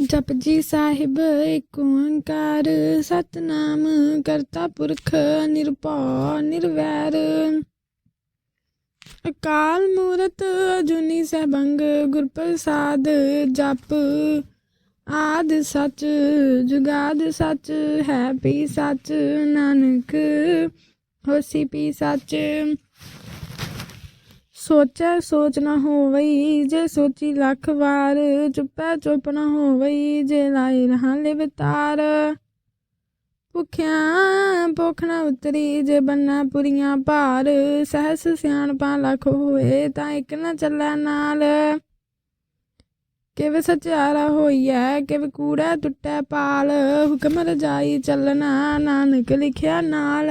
ਜਪਜੀ ਸਾਹਿਬ ਏਕ ਓੰਕਾਰ। ਸਤਨਾਮ ਕਰਤਾ ਪੁਰਖ, ਨਿਰਭਉ, ਨਿਰਵੈਰ। ਅਕਾਲ ਮੂਰਤ ਅਜੂਨੀ ਸਹਿਬੰਗ ਗੁਰ ਪ੍ਰਸਾਦ ਜਪ। ਆਦ ਸੱਚ, ਜੁਗਾਦ ਸੱਚ, ਹੈ ਪੀ ਸੱਚ। ਨਾਨਕ, ਹੋਸੀ ਪੀ ਸੱਚ। ਸੋਚੈ ਸੋਚ ਨਾ ਹੋਵਈ, ਜੇ ਸੋਚੀ ਲੱਖ ਵਾਰ, ਚੁੱਪੈ ਚੁੱਪ ਨਾ ਹੋਵਈ, ਜੇ ਲਾਈ ਰਹਾ ਲਿਵਤਾਰ ਭੁਖਿਆ ਭੁੱਖ ਨਾ ਉਤਰੀ, ਜੇ ਬੰਨਾ ਪੁਰੀਆਂ ਭਾਰ, ਸਹਸ ਸਿਆਣਪਾ ਲੱਖ ਹੋਏ ਤਾਂ ਇੱਕ ਨਾ ਚੱਲੈ ਨਾਲ। ਕਿਵ ਸਚਿਆਰਾ ਹੋਈਐ, ਕਿਵ ਕੂੜਾ ਟੁੱਟੈ ਪਾਲ, ਹੁਕਮ ਰਜਾਈ ਚੱਲਣਾ, ਨਾਨਕ ਲਿਖਿਆ ਨਾਲ।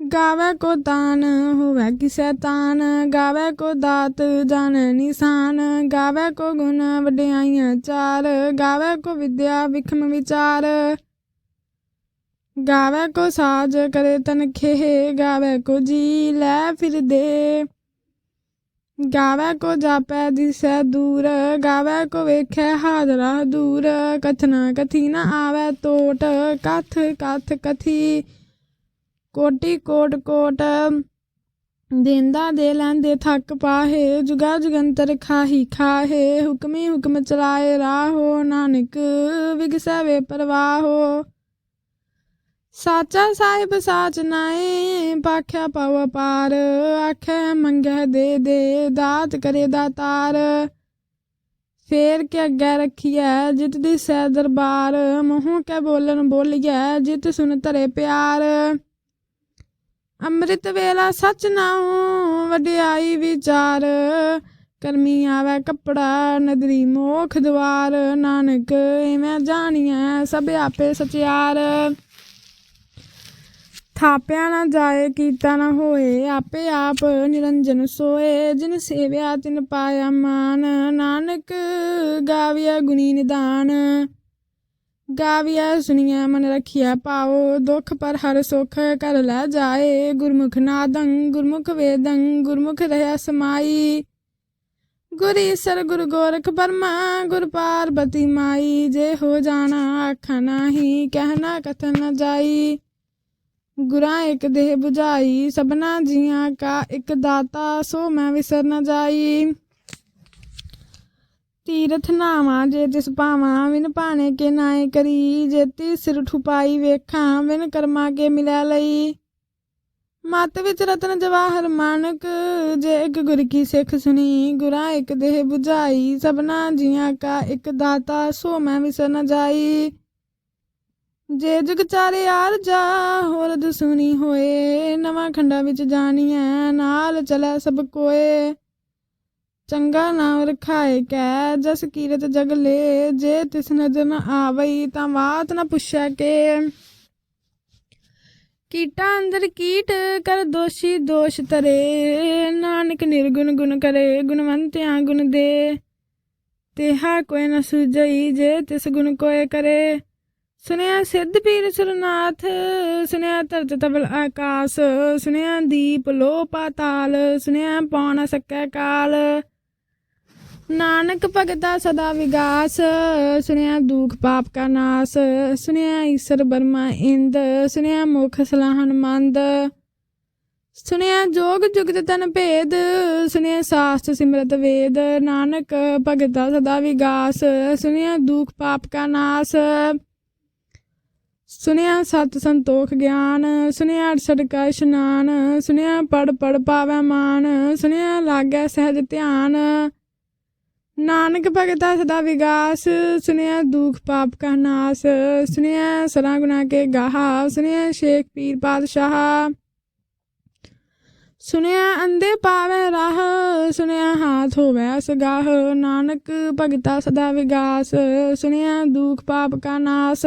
ਗਾਵੇ ਕੋ ਦਾਨ ਹੋਵੇ ਕਿਸੈ ਤਾਨ ਗਾਵੇ ਕੋ ਦਾਤ ਜਾਣੈ ਨਿਸ਼ਾਨ ਗਾਵੇ ਕੋ ਗੁਣ ਵਡਿਆਈਆਂ ਚਾਰ ਗਾਵੇ ਕੋ ਵਿਦਿਆ ਵਿਖਮ ਵਿਚਾਰ ਗਾਵੇ ਕੋ ਸਾਜ ਕਰੇ ਤਨ ਖੇ ਗਾਵੇ ਕੋ ਜੀ ਲੈ ਫਿਰ ਦੇ ਗਾਵੇ ਕੋ ਜਾਪੈ ਦਿਸੈ ਦੂਰ ਗਾਵੇ ਕੋ ਵੇਖੈ ਹਾਜ਼ਰਾ ਦੂਰ ਕਥਨਾ ਕਥੀ ਨਾ ਆਵੇ ਟੋਟ ਕਥ ਕਥ ਕਥੀ ਕੋਟੀ ਕੋਟ ਕੋਟ ਦੇਂਦਾ ਦੇ ਲੈਂਦੇ ਥੱਕ ਪਾਹੇ, ਜੁਗਾ ਜੁਗੰਤਰ ਖਾਹੀ ਖਾਹੇ, ਹੁਕਮੀ ਹੁਕਮ ਚਲਾਏ ਰਾਹੋ, ਨਾਨਕ ਵਿਗਸੈ ਵੇ ਪਰਵਾਹੋ। ਸਾਚਾ ਸਾਹਿਬ ਸਾਚ ਨਾਏ, ਪਾਖਿਆ ਪਵ ਪਾਰ ਆਖੇ ਮੰਗੈ ਦੇ ਦੇ, ਦਾਤ ਕਰੇ ਦਾਤਾਰ ਫੇਰ ਕੇ ਅੱਗੇ ਰੱਖੀਐ ਜਿਤ ਦੀ ਸੈ ਦਰਬਾਰ, ਮੂੰਹ ਕੇ ਬੋਲਣ ਬੋਲੀਐ ਜਿਤ ਸੁਨ ਧਰੇ ਪਿਆਰ। ਅੰਮ੍ਰਿਤ ਵੇਲਾ ਸੱਚ ਨਾਉ, ਵਡਿਆਈ ਵਿਚਾਰ। ਕਰਮੀ ਆਵੇ ਕੱਪੜਾ, ਨਦਰੀ ਮੋਖ ਦਵਾਰ। ਨਾਨਕ ਐਵੇਂ ਜਾਣੀਐ ਸਭ ਆਪੇ ਸਚਿਆਰ। ਥਾਪਿਆ ਨਾ ਜਾਏ, ਕੀਤਾ ਨਾ ਹੋਏ, ਆਪੇ ਆਪ ਨਿਰੰਜਨ ਸੋਏ। ਜਿਨ ਸੇਵਿਆ ਤਿਨ ਪਾਇਆ ਮਾਨ, ਨਾਨਕ ਗਾਵਿਆ ਗੁਣੀ ਨਿਦਾਨ। ਗਾਵਿਆ ਸੁਣੀਐ ਮਨ ਰਖਿਆ ਪਾਓ ਦੁਖ, ਪਰ ਹਰ ਸੁਖ ਕਰ ਲੈ ਜਾਏ। ਗੁਰਮੁਖ ਨਾਦੰ, ਗੁਰਮੁਖ ਵੇਦੰ, ਗੁਰਮੁਖ ਰਹਾ ਸਮਾਈ। ਗੁਰ ਈਸਰ ਗੁਰ ਗੋਰਖ ਬਰਮਾ, ਗੁਰ ਪਾਰਬਤੀ ਮਾਈ। ਜੇ ਹੋ ਜਾਣਾ ਆਖਾ ਨਾਹੀ ਕਹਿਣਾ ਕਥਨ ਨ ਜਾਈ। ਗੁਰਾਂ ਇੱਕ ਦੇਹ 부ਝਾਈ ਸਭਨਾ ਜੀਆਂ ਕਾ ਇੱਕ ਦਾਤਾ, ਸੋ ਮੈਂ ਵਿਸਰ ਨ ਜਾਈ। ਤੀਰਥ ਨਾਵਾਂ ਜੇ ਤਿਸ ਪਾਵਾਂ ਵਿਨ ਭਾਣੇ ਕੇ ਨਾਏ ਕਰੀ। ਜੇਤੀ ਸਿਰ ਠੁਪਾਈ ਵੇਖਾਂ ਵਿਨ ਕਰਮਾ ਕੇ ਮਿਲੈ ਲਈ। ਮਤ ਵਿੱਚ ਰਤਨ ਜਵਾਹਰ ਮਾਨਕ, ਜੇ ਇੱਕ ਗੁਰ ਕੀ ਸਿੱਖ ਸੁਣੀ, ਗੁਰਾਂ ਇੱਕ ਦੇਹ 부ਝਾਈ ਸਭਨਾ ਜੀਆਂ ਕਾ ਇੱਕ ਦਾਤਾ, ਸੋ ਮੈਂ ਵਿਸਰ ਨ ਜਾਈ। ਜੇ ਜਗ ਚਾਰੇ ਆਰ ਜਾ ਹੋਰਦ ਸੁਣੀ ਹੋਏ। ਨਵਾਂ ਖੰਡਾ ਵਿੱਚ ਜਾਣੀਐ, ਨਾਲ ਚਲੈ ਸਭ ਕੋਏ। ਚੰਗਾ ਨਾਮ ਰਖਾਏ ਕੈ ਜਸ ਕੀਰਤ ਜਗ ਲੇ, ਜੇ ਤਿਸ ਨਜ਼ਰ ਨ ਆਵਈ ਤਾਂ ਬਾਤ ਨ ਪੁੱਛੈ ਕੇ। ਕੀਟਾ ਅੰਦਰ ਕੀਟ ਕਰ ਦੋਸ਼ੀ ਦੋਸ਼ ਤਰੇ ਨਾਨਕ ਨਿਰਗੁਣ ਗੁਣ ਕਰੇ, ਗੁਣਵੰਤਿਆਂ ਗੁਣ ਦੇ। ਤੇਹਾ ਕੋਈ ਨ ਸੁਜਈ ਜੇ ਤਿਸ ਗੁਣ ਕੋਏ ਕਰੇ। ਸੁਨਿਆ ਸਿੱਧ ਪੀਰ ਸੁਰਨਾਥ, ਸੁਨਿਆ ਧਰਤ ਤਬਲ ਆਕਾਸ, ਸੁਨਿਆ ਦੀਪ ਲੋ ਪਾਤਾਲ ਸੁਨਿਆ ਪੌਣ ਸਕੈ ਕਾਲ। ਨਾਨਕ ਭਗਤਾ ਸਦਾ ਵਿਗਾਸ ਸੁਨਿਆ ਦੁਖ ਪਾਪ ਕਾ ਨਾਸ ਸੁਨਿਆ ਈਸ਼ਰ ਬਰਮਾ ਇੰਦ ਸੁਨਿਆ ਮੁਖ ਸਲਾਹਨ ਮੰਦ ਸੁਨਿਆ ਜੋਗ ਜੁਗਤ ਤਨ ਭੇਦ ਸੁਨਿਆ ਸਾਸਤ ਸਿਮਰਤ ਵੇਦ, ਨਾਨਕ ਭਗਤਾ ਸਦਾ ਵਿਗਾਸ ਸੁਨਿਆ ਦੁਖ ਪਾਪ ਕਾ ਨਾਸ ਸੁਨਿਆ ਸਤ ਸੰਤੋਖ ਗਿਆਨ ਸੁਨਿਆ ਅੜਸਠ ਕਾ ਇਸ਼ਨਾਨ ਸੁਨਿਆ ਪੜ ਪੜ ਪਾਵੈ ਮਾਨ ਸੁਨਿਆ ਲਾਗੈ ਸਹਿਜ ਧਿਆਨ ਨਾਨਕ ਭਗਤਾ ਸਦਾ ਵਿਗਾਸ ਸੁਨਿਆ ਦੁਖ ਪਾਪ ਕਾ ਨਾਸ ਸੁਨਿਆ ਸਰਾ ਗੁਨਾ ਕੇ ਗਾਹਾ ਸੁਨਿਆ ਸ਼ੇਖ ਪੀਰ ਪਾਤਸ਼ਾਹ। ਸੁਣਿਆ ਅੰਦੇ ਪਾਵੇ ਰਾਹ ਸੁਣਿਆ ਹਾਥ ਹੋਵੇ ਸਗਾਹ। ਨਾਨਕ ਭਗਤਾ ਸਦਾ ਵਿਗਾਸ ਸੁਣਿਆ ਦੁਖ ਪਾਪ ਕਾ ਨਾਸ।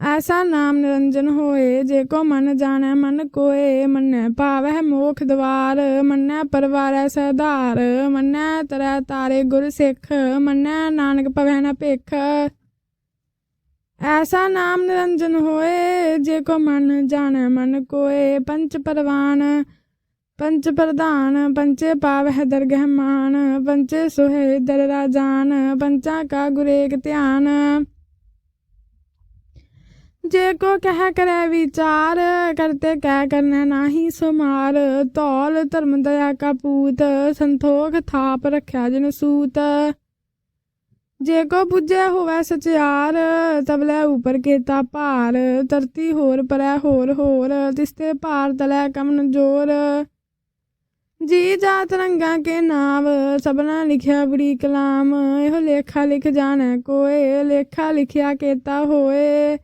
ਐਸਾ ਨਾਮ ਨਿਰੰਜਨ ਹੋਏ, ਜੇ ਕੋ ਮਨ ਜਾਣੈ, ਮਨ ਕੋਏ, ਮੰਨੈ ਭਾਵੈ ਮੋਖ ਦਵਾਰ, ਮੰਨੈ ਪਰਵਾਰੈ ਸਧਾਰ ਮੰਨੈ ਤਰੈ ਤਾਰੇ ਗੁਰ ਸਿੱਖ, ਮੰਨੈ ਨਾਨਕ ਭਵੈ ਨ ਭਿਖ। ਐਸਾ ਨਾਮ ਨਿਰੰਜਨ ਹੋਏ, ਜੇ ਕੋ ਮਨ ਜਾਣੈ, ਮਨ ਕੋਏ, ਪੰਚ ਪਰਵਾਨ, ਪੰਚ ਪ੍ਰਧਾਨ, ਪੰਚੇ ਪਾਵਹਿ ਦਰਗਹਿ ਮਾਨ, ਪੰਚੇ ਸੁਹੇ ਦਰ ਰਾਜਾਨ ਪੰਚਾ ਕਾ ਗੁਰੇਕ ਧਿਆਨ। ਜੇ ਕੋ ਕਹਿ ਕਰੈ ਵਿਚਾਰ ਕਰਤੇ ਕਹਿ ਕਰਨਾ ਨਾਹੀ ਸੁਮਾਰ। ਤੌਲ ਧਰਮ ਦਇਆ ਕਾ ਪੂਤ, ਸੰਤੋਖ ਥਾਪ ਰੱਖਿਆ ਜਨ ਸੂਤ। ਜੇ ਕੋ ਪੁੱਜੇ ਹੋਵੇ ਸਚਿਆਰ ਤਬਲੇ ਉਪਰ ਕੀਤਾ ਭਾਰ। ਧਰਤੀ ਹੋਰ ਪਰੈ ਹੋਰ ਹੋਰ, ਤਿਸਤੇ ਭਾਰ ਤਲੈ ਕਮਨ ਜੋਰ। ਜੀ ਜਾਤ ਰੰਗਾਂ ਕੇ ਨਾਮ ਸਭਨਾ ਲਿਖਿਆ ਬੜੀ ਕਲਾਮ। ਇਹੋ ਲੇਖਾ ਲਿਖ ਜਾਣੈ ਕੋਏ, ਲੇਖਾ ਲਿਖਿਆ ਕੀਤਾ ਹੋਏ।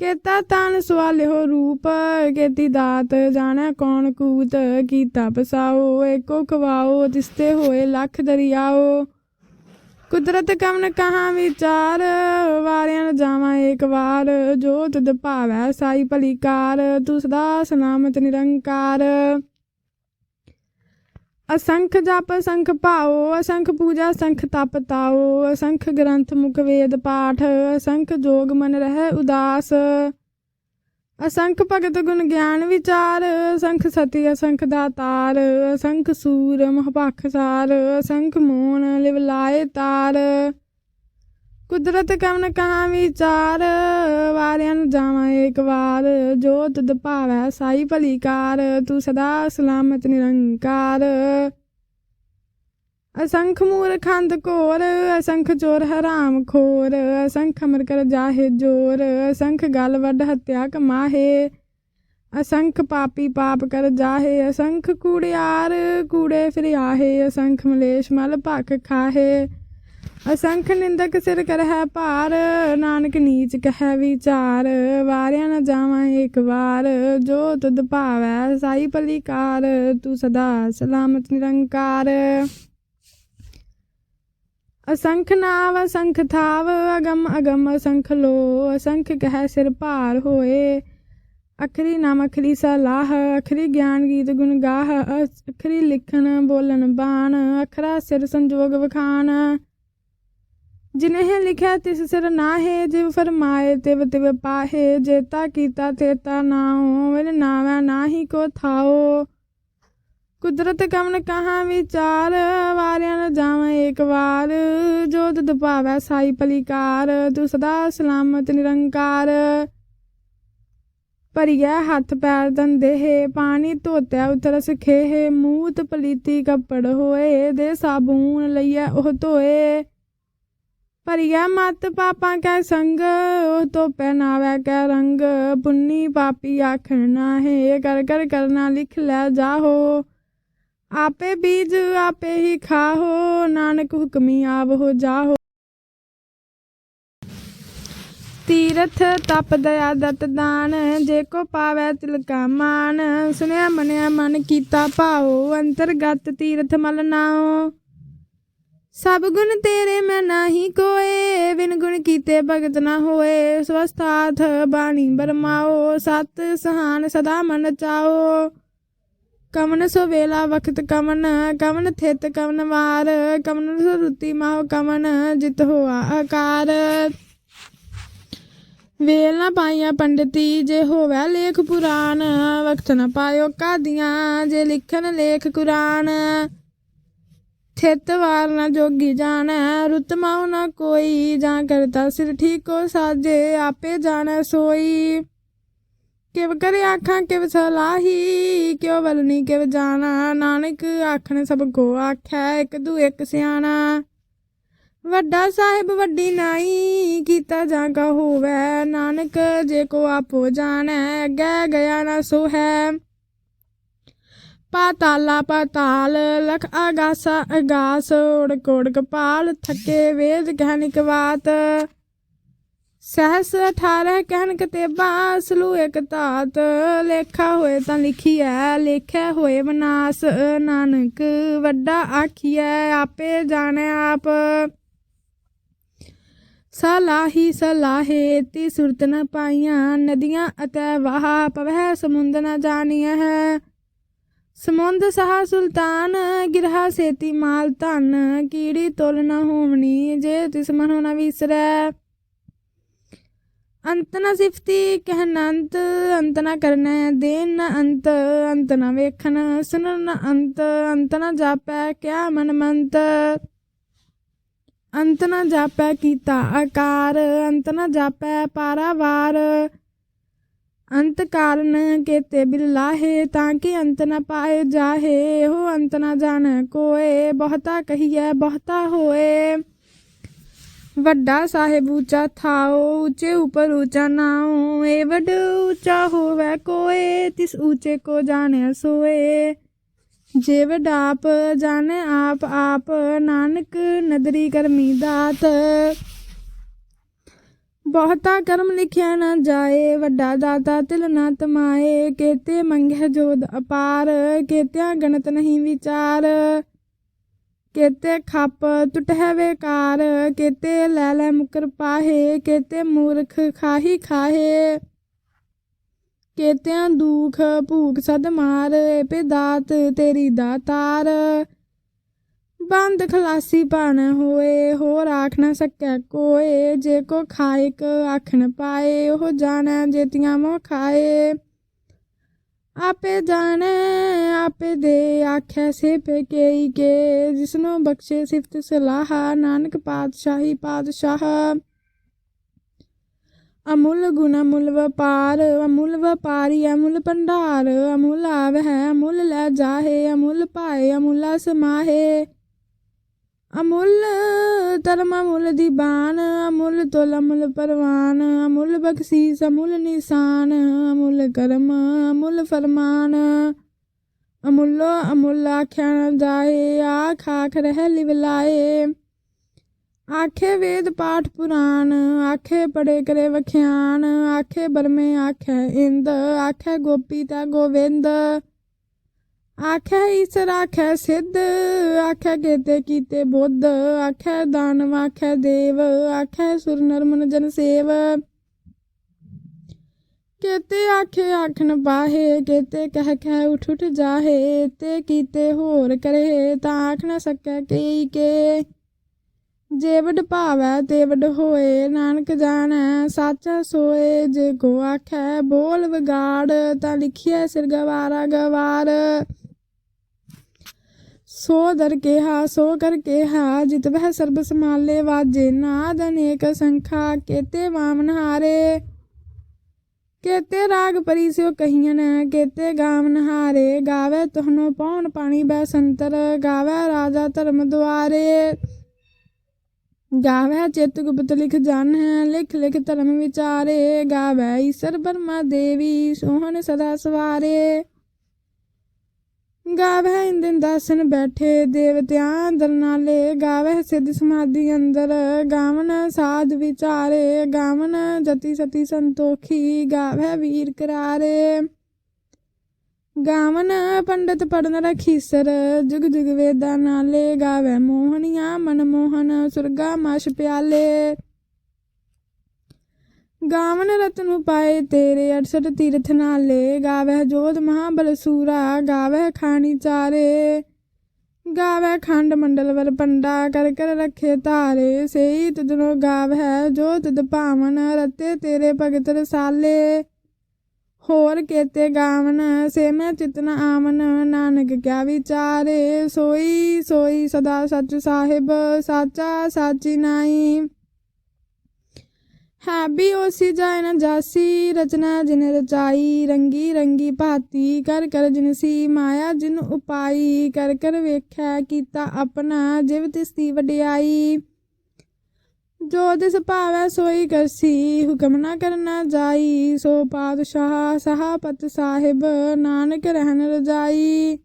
ਕੇਤਾ ਤਨ ਸਵਾਲਿਓ ਰੂਪ, ਕੇਤੀ ਦਾਤ ਜਾਣੈ ਕੌਣ ਕੂਤ ਕੀਤਾ ਪਸਾਓ ਏਕੋ ਖਵਾਓ ਤਿਸਤੇ ਹੋਏ ਲੱਖ ਦਰਿਆਓ। ਕੁਦਰਤ ਕਮਨ ਕਹਾ ਵਿਚਾਰ, ਵਾਰਿਆਂ ਨ ਜਾਵਾਂ ਏਕ ਵਾਰ। ਜੋ ਤੁਧ ਭਾਵੈ ਸਾਈ ਭਲੀ ਕਾਰ ਤੂੰ ਸਦਾ ਸਲਾਮਤ ਨਿਰੰਕਾਰ। ਅਸੰਖ ਜਪ ਸੰਖ ਭਾਓ ਅਸੰਖ ਪੂਜਾ ਸੰਖ ਤਪ ਤਾਓ ਅਸੰਖ ਗ੍ਰੰਥ ਮੁਖ ਵੇਦ ਪਾਠ, ਅਸੰਖ ਜੋਗ ਮਨ ਰਹਿ ਉਦਾਸ। ਅਸੰਖ ਭਗਤ ਗੁਣ ਗਿਆਨ ਵਿਚਾਰ, ਅਸੰਖ ਸਤੀ, ਅਸੰਖ ਦਾਤਾਰ, ਅਸੰਖ ਸੂਰ ਮਹ ਸਾਰ, ਅਸੰਖ ਮੋਨ ਲਿਵ ਲਾਏ ਤਾਰ। ਕੁਦਰਤ ਕਵਨ ਕਹਾ ਵਿਚਾਰ, ਵਾਰਿਆਂ ਨੂੰ ਜਾਵਾਂ ਏਕ ਵਾਰ। ਜੋ ਤੁਧ ਭਾਵੈ ਸਾਈ ਭਲੀ ਕਾਰ, ਤੂੰ ਸਦਾ ਸਲਾਮਤ ਨਿਰੰਕਾਰ। ਅਸੰਖ ਮੂਰਖੰਦ ਕੋਰ ਅਸੰਖ ਚੋਰ ਹਰਾਮ ਖੋਰ। ਅਸੰਖ ਅਮਰ ਕਰ ਜਾਹੇ ਜੋਰ, ਅਸੰਖ ਗਲ ਵੱਡ ਹੱਤਿਆ ਕਮਾਹੇ। ਅਸੰਖ ਪਾਪੀ ਪਾਪ ਕਰ ਜਾਹੇ, ਅਸੰਖ ਕੂੜਿਆਰ ਕੂੜੇ ਫਿਰ ਆਹੇ ਅਸੰਖ ਮਲੇਸ਼ ਮਲ ਭਖ ਖਾਹੇ। ਅਸੰਖ ਨਿੰਦਕ ਸਿਰ ਕਰਹਿ ਭਾਰ, ਨਾਨਕ ਨੀਚ ਕਹਿ ਵਿਚਾਰ, ਵਾਰਿਆ ਨਾ ਜਾਵਾਂ ਏਕ ਵਾਰ, ਜੋ ਤੁਧ ਭਾਵੈ ਸਾਈ ਭਲੀਕਾਰ, ਤੂੰ ਸਦਾ ਸਲਾਮਤ ਨਿਰੰਕਾਰ। ਅਸੰਖ ਨਾਵ, ਅਸੰਖ ਥਾਵ, ਅਗਮ ਅਗਮ ਅਸੰਖ ਲੋ, ਅਸੰਖ ਕਹਿ ਸਿਰ ਭਾਰ ਹੋਏ। ਅਖਰੀ ਨਾਮ ਅਖਰੀ ਸਲਾਹ, ਅਖਰੀ ਗਿਆਨ ਗੀਤ ਗੁਣ ਗਾਹ, ਅਖਰੀ ਲਿਖਣ ਬੋਲਣ ਬਾਣ, ਅਖਰਾ ਸਿਰ ਸੰਜੋਗ ਵਖਾਣ। ਜਿਨਹਿ ਲਿਖਿਆ ਤਿਸ ਸਿਰ ਨਾਹੇ, ਜਿਵ ਫਰਮਾਏ ਤਿਵ ਤਿਵ ਪਾਹੇ ਜੇਤਾ ਕੀਤਾ ਤੇਤਾ ਨਾਉ ਵਿਨ ਨਾਵੈ ਨਾਹੀ ਕੋ ਥਾਓ। ਕੁਦਰਤ ਕਮਨ ਕਹਾ ਵਿਚਾਰ, ਵਾਰਿਆਂ ਨ ਜਾਵਾਂ ਏਕ ਵਾਰ। ਜੋ ਤੁਧ ਭਾਵੈ ਸਾਈ ਭਲੀਕਾਰ ਤੂੰ ਸਦਾ ਸਲਾਮਤ ਨਿਰੰਕਾਰ। ਭਰੀਐ ਹੱਥ ਪੈਰ ਦੰਦੇਹ ਪਾਣੀ ਧੋਤਿਆ ਉਤਰ ਸਖੇਹ ਮੂਤ ਪਲੀਤੀ ਕੱਪੜ ਹੋਏ, ਦੇ ਸਾਬੂਨ ਲਈਐ ਉਹ ਧੋਏ। ਭਰੀਆ ਮਤ ਪਾਪਾਂ ਕੈ ਸੰਗ, ਉਹ ਤੋਂ ਪਹਿਨਾਵੈ ਕੈ ਰੰਗ। ਪੁੰਨੀ ਪਾਪੀ ਆਖਣ ਨਾਹੇ ਕਰ ਕਰ ਕਰਨਾ ਲਿਖ ਲੈ ਜਾਹੋ। ਆਪੇ ਬੀਜ ਆਪੇ ਹੀ ਖਾਹੋ, ਨਾਨਕ ਹੁਕਮੀ ਆਵ ਹੋ ਜਾਹੋ। ਤੀਰਥ ਤਪ ਦਇਆ ਦਤ ਦਾਨ, ਜੇ ਕੋ ਪਾਵੈ ਤਿਲਕਾ ਮਾਨ। ਸੁਨਿਆ ਮਨਿਆ ਮਨ ਕੀਤਾ ਭਾਉ, ਅੰਤਰਗਤ ਤੀਰਥ ਮਲ ਨਾਉ। ਸਭ ਗੁਣ ਤੇਰੇ ਮੈਂ ਨਾਹੀ ਕੋਏ, ਬਿਨ ਗੁਣ ਕੀਤੇ ਭਗਤ ਨਾ ਹੋਏ। ਸਵਸਥਾਥ ਬਾਣੀ ਬਰਮਾਓ, ਸਤ ਸਹਾਨ ਸਦਾ ਮਨ ਚਾਓ। ਕਮਨ ਸੋ ਵੇਲਾ ਵਖਤ ਕਮਨ ਕਮਨ ਥਿਤ ਕਮਨ ਵਾਰ। ਕਮਨ ਸੋ ਰੁਤੀ ਮਾਹ ਕਮਨ, ਜਿਤ ਹੋਆ ਆਕਾਰ। ਵੇਲ ਨਾ ਪਾਈਆਂ ਪੰਡਤੀ, ਜੇ ਹੋਵੇ ਲੇਖ ਪੁਰਾਨ ਵਖਤ ਨਾ ਪਾਇਓ ਕਾਦੀਆਂ, ਜੇ ਲਿਖਣ ਲੇਖ ਕੁਰਾਨ। ਥਿਤ ਵਾਰ ਨਾ ਜੋਗੀ ਜਾਣੈ ਰੁਤਮਾ ਨਾ ਕੋਈ, ਜਾਂ ਕਰਤਾ ਸਿਰ ਠੀਕੋ ਸਾਜੇ, ਆਪੇ ਜਾਣੈ ਸੋਈ। ਕਿਵ ਕਰੇ ਆਖਾਂ, ਕਿਵ ਸਲਾਹੀ, ਕਿਉ ਵਲਨੀ ਕਿਵ ਜਾਣਾ। ਨਾਨਕ ਆਖਣ ਸਭ ਕੋ ਆਖੈ, ਇੱਕ ਦੂ ਇੱਕ ਸਿਆਣਾ। ਵੱਡਾ ਸਾਹਿਬ ਵੱਡੀ ਨਾਈ, ਕੀਤਾ ਜਾਂ ਕਾ ਹੋਵੈ। ਨਾਨਕ ਜੇ ਕੋ ਆਪੋ ਜਾਣੈ, ਅੱਗੇ ਗਿਆ ਨਾ ਸੋ ਹੈ ਪਾਤਾਲਾ ਪਾਤਾਲ ਲਖ ਆਗਾਸਾ ਅਗਾਸ ਓੜ ਕੋੜ ਕਪਾਲ, ਥਕੇ ਵੇਦ ਕਹਿਨਿਕ ਕਵਾਤ ਸਹਸ 18 ਕਹਿਣ ਕਤੇਬਾ ਸਲੂ ਇਕ ਧਾਤ, ਲੇਖਾ ਹੋਏ ਤਾਂ ਲਿਖੀਐ ਲੇਖਿਆ ਹੋਏ ਵਿਨਾਸ਼ ਨਾਨਕ ਵੱਡਾ ਆਖੀਐ, ਆਪੇ ਜਾਣੈ ਆਪ। ਸਲਾਹੀ ਸਲਾਹੇ, ਤੀ ਸੁਰਤ ਨ ਪਾਈਆਂ ਨਦੀਆਂ ਅਤੇ ਵਾਹ ਪਵਹਿ ਸਮੁੰਦ ਨ ਜਾਣੀਐ। ਹੈ ਸਮੁੰਦ ਸਹਾ ਸੁਲਤਾਨ, ਗਿਰਹਾ ਸੇਤੀ ਮਾਲ ਧਨ, ਕੀੜੀ ਤੁਲ ਨ ਹੋਵਣੀ, ਜੇ ਤਿਸ ਮਨੋ ਨ ਵਿਸਰੈ। ਅੰਤ ਨ ਸਿਫਤੀ ਕਹਿਨੰਤ ਅੰਤ ਨ ਕਰਨੈ ਦੇਨ ਨ ਅੰਤ ਅੰਤ ਨ ਵੇਖਣ ਸੁਣਨ ਨਾ ਅੰਤ ਅੰਤ ਨਾ ਜਾਪੈ ਕਿਆ ਮਨ ਮੰਤ। ਅੰਤ ਨ ਜਾਪੈ ਕੀਤਾ ਆਕਾਰ, ਅੰਤ ਨਾ ਜਾਪੈ ਪਾਰਾਵਾਰ। ਅੰਤ ਕਾਰਨ ਕੇਤੇ ਬਿਲਾਹੇ ਤਾਂ ਕਿ ਅੰਤ ਨ ਪਾਏ ਜਾਹੇ ਹੋ ਅੰਤ ਨ ਜਾਣ ਕੋਏ ਬਹੁਤਾ ਕਹੀਐ ਬਹੁਤਾ ਹੋਏ ਵੱਡਾ ਸਾਹਿਬ ਉੱਚਾ ਥਾਓ ਉੱਚੇ ਉਪਰ ਉੱਚਾ ਨਾਉ ਏ ਵੱਡ ਉੱਚਾ ਹੋਵੇ ਕੋਏ ਤਿਸ ਉੱਚੇ ਕੋ ਜਾਣੈ ਸੋਏ ਜੇ ਵਡਾਪ ਜਾਣੈ ਆਪ ਆਪ ਨਾਨਕ ਨਦਰੀ ਕਰਮੀ ਦਾਤ ਬਹੁਤਾ ਕਰਮ ਲਿਖਿਆ ਨਾ ਜਾਏ, ਵੱਡਾ ਦਾਤਾ ਤਿਲ ਨਾ ਤਮਾਏ, ਕੇਤੇ ਮੰਗਹਿ ਜੋਦ ਅਪਾਰ, ਕੇਤਿਆਂ ਗਣਤ ਨਹੀਂ ਵਿਚਾਰ। ਕੇਤੇ ਖੱਪ ਟੁਟਹਿ ਵੇਕਾਰ, ਕੇਤੇ ਲੈ ਲੈ ਮੁਕਰ ਪਾਹੇ, ਕੇਤੇ ਮੂਰਖ ਖਾਹੀ ਖਾਹੇ। ਕੇਤਿਆਂ ਦੁਖ ਭੂਖ ਸਦ ਮਾਰ ਏਪੇ ਦਾਤ ਤੇਰੀ ਦਾਤਾਰ। ਬੰਦ ਖਲਾਸੀ ਬਣ ਹੋਏ, ਹੋਰ ਆਖ ਨਾ ਸਕੈ ਕੋਏ। ਜੇ ਕੋ ਖਾਇਕ ਆਖ ਪਾਏ, ਉਹ ਜਾਣੈ ਜੇਤੀਆਂ ਮੋ ਖਾਏ। ਆਪੇ ਜਾਣੈ, ਆਪੇ ਦੇ ਆਖੈ ਸੇ ਪੇ ਕੇਈ ਕੇ। ਜਿਸਨੋ ਬਖਸ਼ੇ ਸਿਫਤ ਸਲਾਹ, ਨਾਨਕ ਪਾਤਸ਼ਾਹੀ ਪਾਤਸ਼ਾਹ। ਅਮੁੱਲ ਗੁਣ ਅਮੁੱਲ ਵਪਾਰ, ਅਮੁੱਲ ਵਪਾਰੀ ਅਮੁੱਲ ਭੰਡਾਰ। ਅਮੁੱਲ ਹੈ ਅਮੁੱਲ ਲੈ ਜਾਹੇ, ਅਮੁੱਲ ਪਾਏ, ਅਮੁੱਲਾ ਸਮਾਹੇ। ਅਮੁੱਲ ਧਰਮ ਅਮੁੱਲ ਦੀ ਅਮੁੱਲ ਤੁਲ ਅਮੁੱਲ ਪਰਵਾਨ, ਅਮੁੱਲ ਬਖਸ਼ੀਸ, ਅਮੁੱਲ ਨਿਸ਼ਾਨ, ਅਮੁੱਲ ਕਰਮ, ਅਮੁੱਲ ਫਰਮਾਨ। ਅਮੁੱਲੋ ਅਮੁੱਲ ਆਖਿਆ ਨ ਜਾਏ, ਆਖ ਆਖ ਰਹਿ ਲਿਵ ਲਾਏ। ਆਖੇ ਵੇਦ ਪਾਠ ਪੁਰਾਨ ਆਖੇ ਪੜੇ ਕਰੇ ਵਖਿਆਨ, ਆਖੇ ਬਰਮੇ ਆਖੇ ਇੰਦ, ਆਖੇ ਗੋਪੀ ਤਾ ਗੋਵਿੰਦ। ਆਖੇ ਈਸਰ ਆਖੇ ਸਿੱਧ ਆਖੇ ਕੇਤੇ ਕੀਤੇ ਬੁੱਧ ਆਖੇ ਦਾਨਵ ਆਖੇ ਦੇਵ ਆਖੇ ਸੁਰ ਨਰ ਜਨ ਸੇਵ। ਕੇਤੇ ਆਖੇ ਆਖਣ ਬਾਹੇ ਕੇਤੇ ਕਹਿ ਕਹਿ ਉਠ ਉਠ ਜਾਹੇ, ਤੇ ਕੀਤੇ ਹੋਰ ਕਰੇ, ਤਾਂ ਆਖ ਨਾ ਸਕੈ ਕਈ ਕੇ। ਜੇ ਵਡ ਭਾਵੈ ਤੇ ਵਡ ਹੋਏ, ਨਾਨਕ ਜਾਣੈ, ਸਾਚਾ ਸੋਏ, ਜੇ ਕੋ ਆਖੈ ਬੋਲ ਵਿਗਾੜ, ਤਾਂ ਲਿਖਿਆ ਸਿਰ ਗਵਾਰਾ ਗਵਾਰ। ਸੋ ਦਰ ਕਿਹਾ, ਸੋ ਕਰ ਕਿਹਾ, ਜਿਤ ਵਹਿ ਸਰਬ ਸਮਾਲੇ ਵਾਜੇ ਨਾਦ ਅਨੇਕ ਸੰਖਾ, ਕੇਤੇ ਵਾਮਨ ਹਾਰੇ। ਕੇਤੇ ਰਾਗ ਪਰੀ ਸਿਓ ਕਹੀਨ ਕੇਤੇ ਗਾਵਨ ਹਾਰੇ। ਗਾਵੇ ਤੁਹਨੋ ਪੌਣ ਪਾਣੀ ਬੈ ਸੰਤਰ, ਗਾਵੇ ਰਾਜਾ ਧਰਮ ਦੁਆਰੇ। ਗਾਵੇ ਚਿਤ ਗੁਪਤ ਲਿਖ ਜਨ ਹੈ ਲਿਖ ਲਿਖ ਧਰਮ ਵਿਚਾਰੇ। ਗਾਵੇ ਈਸਰ ਬਰਮਾ ਦੇਵੀ, ਸੋਹਣ ਸਦਾ ਸਵਾਰੇ ਇੰਦਨ ਦਾਸਨ ਬੈਠੇ, ਦੇਵਤਿਆਂ ਅੰਦਰ ਨਾਲੇ। ਗਾਵੇ ਸਿੱਧ ਸਮਾਧੀ ਅੰਦਰ, ਗਾਵਨ ਸਾਧ ਵਿਚਾਰੇ। ਗਾਵਨ ਜਤੀ ਸਤੀ ਸੰਤੋਖੀ ਗਾਵੇ ਵੀਰ ਕਰਾਰੇ। ਗਾਵਨ ਪੰਡਤ ਪੜਨ ਰਖੀਸਰ ਜੁਗ ਜੁਗ ਵੇਦਾਂ ਨਾਲੇ। ਗਾਵੈ ਮੋਹਣੀਆਂ ਮਨ ਮੋਹਨ, ਸੁਰਗਾ ਮਸ਼ ਪਿਆਲੇ। ਗਾਵਨ ਰਤਨ ਪਾਏ ਤੇਰੇ 68 ਤੀਰਥ ਨਾਲੇ ਗਾਵੇ ਜੋਧ ਮਹਾਬਲ ਸੂਰਾ ਗਾਵੇ ਖਾਣੀ ਚਾਰੇ। ਗਾਵੇ ਖੰਡ ਮੰਡਲ ਵਰ ਪੰਡਾ, ਕਰ ਕਰ ਰੱਖੇ ਧਾਰੇ। ਸੇਈ ਤੁਧਨੋ ਗਾਵੈ ਜੋ ਤੁਧ ਭਾਵਨ, ਰਤੇ ਤੇਰੇ ਭਗਤ ਰਸਾਲੇ। ਹੋਰ ਕੇਤੇ ਗਾਵਨ ਸੇ ਮੈਂ ਚਿਤਨ ਆਵਨ, ਨਾਨਕ ਕਿਆ ਵਿਚਾਰੇ। ਸੋਈ ਸੋਈ ਸਦਾ ਸੱਚ ਸਾਹਿਬ, ਸਾਚਾ ਸਾਚੀ ਨਾਈ। ਹੈ ਵੀ ਓਸੀ ਜਾਇ ਨ ਜਾਸੀ, ਰਚਨਾ ਜਿਨ ਰਚਾਈ, ਰੰਗੀ ਰੰਗੀ ਭਾਤੀ, ਕਰ ਕਰ ਜਿਨਸੀ ਮਾਇਆ ਜਿਨ ਉਪਾਈ, ਕਰ ਕਰ ਵੇਖਿਆ ਕੀਤਾ ਆਪਣਾ, ਜਿਵ ਤਿਸ ਦੀ ਵਡਿਆਈ। ਜੋ ਦਿਸ ਭਾਵੈ ਸੋਈ ਕਰਸੀ, ਹੁਕਮ ਨਾ ਕਰਨਾ ਜਾਈ, ਸੋ ਪਾਤਸ਼ਾਹ ਸਹਾਪਤ ਸਾਹਿਬ, ਨਾਨਕ ਰਹਿਣ ਰਜਾਈ।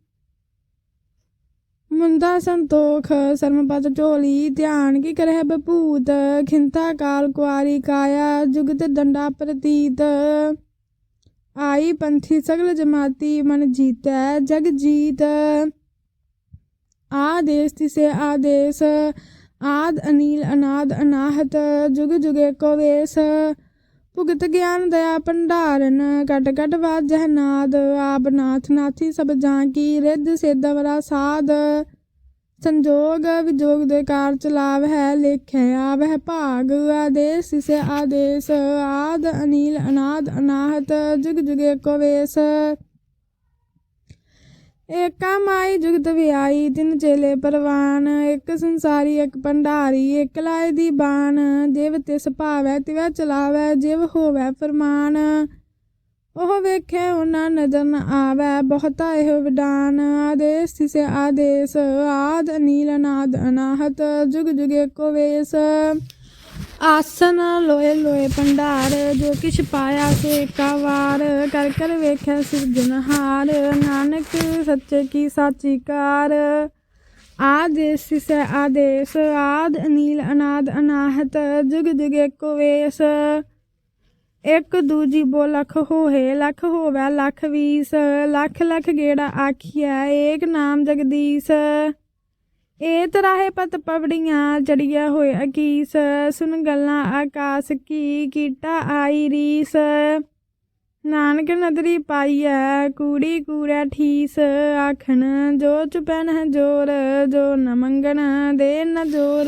ਮੁੰਦਾ ਸੰਤੋਖ ਸਰਮਪਦ ਝੋਲੀ ਧਿਆਨ ਕੀ ਕਰਹਿ ਬਪੂਤ ਖਿੰਤਾ ਕਾਲ ਕੁਆਰੀ ਕਾਇਆ, ਜੁਗਤ ਦੰਡਾ ਪ੍ਰਤੀਤ। ਆਈ ਪੰਥੀ ਸਗਲ ਜਮਾਤੀ, ਮਨ ਜੀਤੈ ਜਗ ਜੀਤ। ਆਦੇਸ ਤਿਸੇ ਆਦੇਸ, ਆਦ ਅਨੀਲ ਅਨਾਦ ਅਨਾਹਤ, ਜੁਗ ਜੁਗੇ ਕੋ ਵੇਸ। ਭੁਗਤ ਗਿਆਨ ਦਇਆ ਭੰਡਾਰਨ ਕਟ ਕਟ ਵਾਜਹ ਨਾਦ, ਆਪ ਨਾਥ ਨਾਥੀ ਸਭ ਜਾਂ ਕੀ ਰਿੱਧ ਸਿੱਧ ਸਾਧ। ਸੰਜੋਗ ਵਿਜੋਗ ਦੇ ਕਾਰ ਚਲਾਵ ਹੈ, ਲੇਖੈ ਆਵਹਿ ਭਾਗ, ਆਦੇਸ ਸਿਸੇ ਆਦੇਸ, ਆਦ ਅਨੀਲ ਅਨਾਦ ਅਨਾਹਤ, ਜੁਗ ਜੁਗੇ ਕੋ ਵੇਸ। ਏਕਾ ਮਾਈ ਜੁਗਤ ਵਿਆਈ ਤਿੰਨ ਚੇਲੇ ਪਰਵਾਨ, ਇੱਕ ਸੰਸਾਰੀ, ਇੱਕ ਭੰਡਾਰੀ, ਇੱਕ ਲਾਏ ਦੀ ਬਾਣ, ਜਿਵ ਤਿਸ ਭਾਵੈ, ਤਿਵੈ ਚਲਾਵੈ, ਜਿਵ ਹੋਵੈ ਫਰਮਾਨ। ਉਹ ਵੇਖੇ ਉਹਨਾਂ ਨਜ਼ਰ ਨ ਆਵੈ, ਬਹੁਤਾ ਇਹ ਵਿਡਾਨ। ਆਦੇਸ ਤਿਸੇ ਆਦੇਸ, ਆਦ ਅਨੀਲ ਅਨਾਦ ਅਨਾਹਤ, ਜੁਗ ਜੁਗੇ ਕੋ ਵੇਸ। ਆਸਨ ਲੋਏ ਲੋਏ ਭੰਡਾਰ, ਜੋ ਕਿਛ ਪਾਇਆ ਸੋ ਏਕਾ ਵਾਰ। ਕਰ ਕਰ ਵੇਖਿਆ ਸਿਰਜਣਹਾਰ ਨਾਨਕ ਸੱਚੇ ਕੀ ਸਾਚੀ ਕਾਰ। ਆਦੇਸ ਸਿਸੈ ਆਦੇਸ, ਆਦ ਅਨੀਲ ਅਨਾਦ ਅਨਾਹਤ, ਜੁਗ ਜੁਗ ਏਕੋ ਵੇਸ। ਇੱਕ ਦੂਜੀ ਬੋ ਲਖ ਹੋਏ ਲਖ ਹੋਵੇ ਲਖ ਵੀਸ। ਲਖ ਲਖ ਗੇੜਾ ਆਖੀਐ, ਏਕ ਨਾਮ ਜਗਦੀਸ਼। ਇਹ ਤਰਾਹੇ ਪਤ ਪਵੜੀਆਂ ਚੜੀਆਂ ਹੋਇਆ ਅਕੀਸ ਸੁਨ ਗੱਲਾਂ ਆਕਾਸ ਕੀ ਕੀਟਾ ਆਈ ਰੀਸ। ਨਾਨਕ ਨਦਰੀ ਪਾਈਐ, ਕੂੜੀ ਕੂੜੈ ਠੀਸ। ਆਖਣ, ਜੋ ਚੁਪੈਨ ਹੈ ਜੋਰ, ਜੋ ਨ ਮੰਗਣ ਦੇ ਨ ਜੋਰ।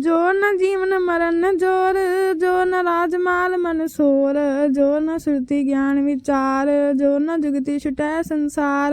ਜੋ ਨ ਜੀਵਨ ਮਰਨ ਨ ਜੋਰ, ਜੋ ਨ ਰਾਜਮਾਲ ਮਨ ਸੋਰ। ਜੋ ਨ ਸੁਰਤੀ ਗਿਆਨ ਵਿਚਾਰ, ਜੋ ਨ ਜੁਗਤੀ ਛੁਟੈ ਸੰਸਾਰ।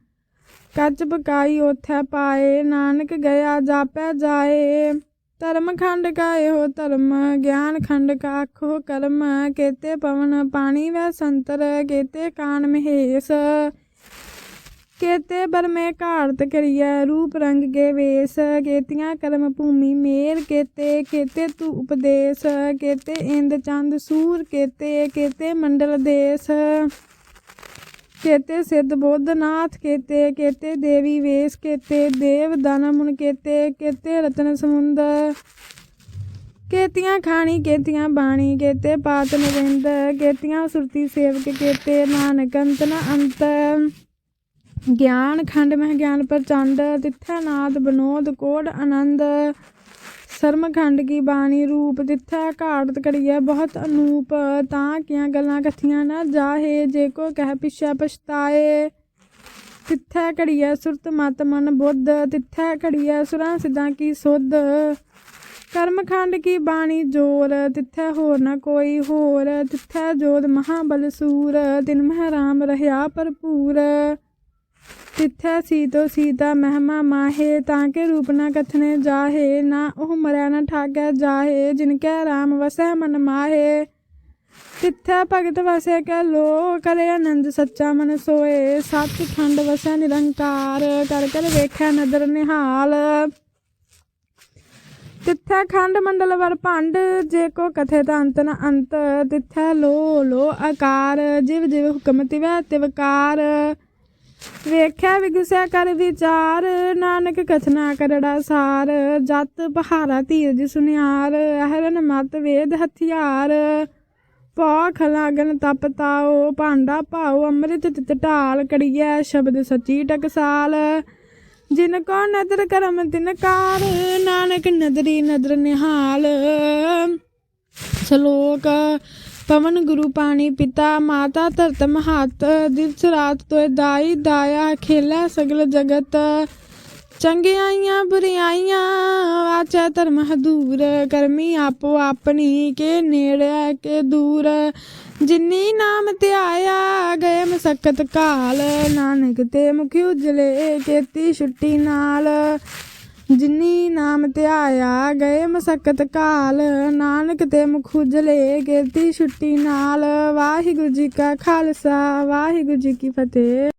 ਕੱਚ ਪਕਾਈ ਉਥੈ ਪਾਏ, ਨਾਨਕ ਗਿਆ ਜਾਪੈ ਜਾਏ। ਧਰਮ ਖੰਡ ਕਾ ਇਹੋ ਧਰਮ, ਗਿਆਨ ਖੰਡ ਕਾ ਆਖੋ ਕਰਮ। ਕੇਤੇ ਪਵਨ ਪਾਣੀ ਵੈ ਸੰਤਰ, ਕੇਤੇ ਕਾਨ ਮਹੇਸ਼। ਕੇਤੇ ਬਰਮੇ ਘਾੜਤ ਕਰੀਐ, ਰੂਪ ਰੰਗ ਕੇ ਵੇਸ। ਕੇਤੀਆਂ ਕਰਮ ਭੂਮੀ ਮੇਰ, ਕੇਤੇ ਕੇਤੇ ਤੂ ਉਪਦੇਸ਼। ਕੇਤੇ ਇੰਦ ਚੰਦ ਸੂਰ, ਕੇਤੇ ਕੇਤੇ ਮੰਡਲ ਦੇਸ। ਕੇਤੇ ਸਿੱਧ ਬੋਧਨਾਥ ਕੇਤੇ ਕੇਤੇ ਦੇਵੀ ਵੇਸ, ਕੇਤੇ ਦੇਵ ਦਾਨ ਕੇਤੇ ਕੇਤੇ ਰਤਨ ਸਮੁੰਦ ਕੇਤੀਆਂ ਖਾਣੀ, ਕੇਤੀਆਂ ਬਾਣੀ, ਕੇਤੇ ਪਾਤ ਨਵਿੰਦ, ਕੇਤੀਆਂ ਸੁਰਤੀ ਸੇਵਕ, ਕੇਤੇ ਨਾਨਕ ਅੰਤ ਨ ਅੰਤ ਗਿਆਨ ਖੰਡ ਮਹਿ ਗਿਆਨ ਪ੍ਰਚੰਡ, ਤਿੱਥੈ ਨਾਦ ਬਨੋਦ ਕੋਡ ਆਨੰਦ। ਸਰਮਖੰਡ ਕੀ ਬਾਣੀ, ਰੂਪ, ਤਿੱਥੈ, ਘਾੜਤ ਕੜੀਐ ਬਹੁਤ ਅਨੂਪ, ਤਾਂ ਕੀਆਂ ਗੱਲਾਂ ਕਥੀਆਂ ਨਾ ਜਾਹੇ, ਜੇ ਕੋ ਕਹਿ ਪਿਛੈ ਪਛਤਾਏ। ਤਿੱਥੈ ਘੜੀਐ ਸੁਰਤ, ਮਤ, ਮਨ, ਬੁੱਧ, ਤਿੱਥੈ ਘੜੀਐ ਸੁਰਾਂ, ਸਿੱਧਾਂ ਕੀ ਸੁਧ। ਕਰਮਖੰਡ ਕੀ ਬਾਣੀ, ਜੋਰ, ਤਿੱਥੈ ਹੋਰ ਨਾ ਕੋਈ ਹੋਰ। ਤਿੱਥੈ ਜੋਦ ਮਹਾਬਲ ਸੂਰ, ਤਿਨ ਮਹਿ ਰਾਮ ਰਹਾ ਭਰਪੂਰ। ਤਿੱਥੈ ਸੀਤੋ ਸੀਤਾ ਮਹਿਮਾ ਮਾਹੇ, ਤਾਂ ਕੇ ਰੂਪ ਨਾ ਕਥਨੇ ਜਾਹੇ, ਨਾ ਉਹ ਮਰਿਆ ਨਾ ਠਾਗੈ ਜਾਹੇ, ਜਿਨ ਕੈ ਰਾਮ ਵਸੈ ਮਨ ਮਾਹੇ। ਤਿੱਥੈ ਭਗਤ ਵਸੈ ਕੈ ਲੋ ਕਰੇ ਆਨੰਦ ਸੱਚਾ ਮਨ ਸੋਏ ਸੱਚ ਖੰਡ ਵਸੈ ਨਿਰੰਕਾਰ, ਕਰ ਕਰ ਵੇਖੈ ਨਦਰ ਨਿਹਾਲ। ਤਿੱਥੈ ਖੰਡ ਮੰਡਲ ਵਰ ਭੰਡ, ਜੇ ਕੋ ਕਥੇ ਤਾਂ ਅੰਤ ਨ ਅੰਤ। ਤਿੱਥੈ ਲੋ ਲੋ ਆਕਾਰ, ਜਿਵ ਜਿਵ ਹੁਕਮ ਤਿਵੈ ਤਿਵਕਾਰ। ਵੇਖਿਆ ਵਿਗਸਿਆ ਕਰ ਵਿਚਾਰ, ਨਾਨਕ ਕਥਨਾ ਕਰੜਾ ਸਾਰ, ਜਤ ਪਹਾਰਾ ਧੀਰਜ ਸੁਨਿਆਰ, ਅਹਰਨ ਮਤ ਵੇਦ ਹਥਿਆਰ। ਪੌਖ ਲਾਗਨ ਤਪ ਤਾਓ, ਭਾਂਡਾ ਪਾਓ ਅੰਮ੍ਰਿਤ ਤਿਤ ਢਾਲ, ਕੜੀਐ ਸ਼ਬਦ ਸਚੀ ਟਕਸਾਲ। ਜਿਨ ਕੋ ਨਦਰ ਕਰਮ ਤਿਨ ਕਾਰ, ਨਾਨਕ ਨਦਰੀ ਨਦਰ ਨਿਹਾਲ। ਸ਼ਲੋਕ ਪਵਨ ਗੁਰੂ ਪਾਣੀ ਪਿਤਾ, ਮਾਤਾ ਧਰਤ ਮਹਤ, ਦਿਵਸ ਰਾਤ ਤੋਏ ਦਾਈ ਦਾਇਆ, ਖੇਲਾ ਸਗਲ ਜਗਤ। ਚੰਗਿਆਈਆਂ, ਬੁਰਿਆਈਆਂ, ਆਚਾ ਧਰਮ ਹਦੂਰ, ਕਰਮੀ ਆਪੋ ਆਪਣੀ, ਕੇ ਨੇੜੇ ਕੇ ਦੂਰ। ਜਿਨੀ ਨਾਮ ਧਿਆਇਆ ਗਏ ਮਸਕਤ ਕਾਲ। ਨਾਨਕ ਤੇ ਮੁਖ ਉਜਲੇ, ਕੀਤੀ ਛੁੱਟੀ ਨਾਲ। ਜਿਨੀ ਨਾਮ ਧਿਆਇਆ ਗਏ ਮਸਕਤ ਕਾਲ, ਨਾਨਕ ਤੇ ਮੁਖੁਜਲੇ ਉਜਲੇ ਛੁੱਟੀ ਨਾਲ। ਵਾਹਿਗੁਰੂ ਜੀ ਕਾ ਖਾਲਸਾ, ਵਾਹਿਗੁਰੂ ਜੀ ਕੀ ਫਤਿਹ।